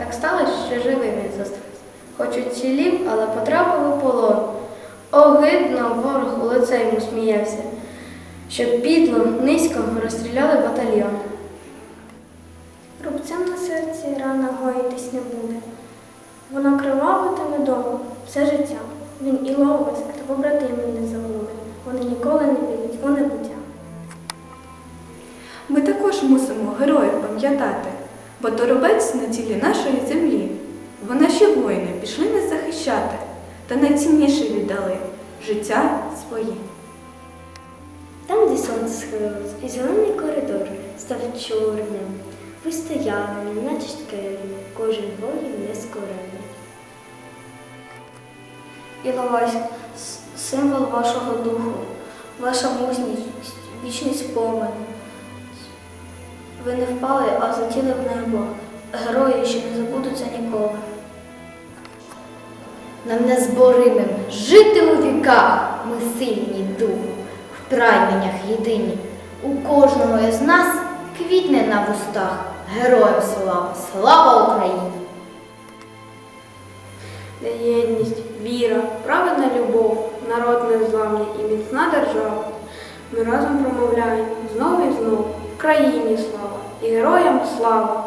Так сталося, що живий він зостався. Хоч уцілів, але потрапив у полон. Огидно ворог у лице йому сміявся, що підло низько розстріляли батальйон. Рубцем на серці рана гоїтись не буде. Воно кривавитиме довго, все життя. Він і ловець, та побратимів не забуде. Вони ніколи не підуть у небуття. Ми також мусимо героїв пам'ятати, бо то робець на тілі нашої. Бо наші воїни пішли нас захищати та найцінніше віддали життя свої. Там, де сонце схилилось, і зелений коридор став чорним. Ви стояли, наче скелі, кожен воїн нескорений. Іловайськ – символ вашого духу, ваша мужність, вічний спомин. Ви не впали, а злетіли в небо. Герої, що не забудуться ніколи. Нам незборимим жити у віках, ми сильні духу, в прайміннях єдині. У кожного із нас квітне на вустах. Героям слава, слава Україні! Де єдність, віра, праведна любов, народ незламний і міцна держава. Ми разом промовляємо знов і знов Країні слава і героям слава.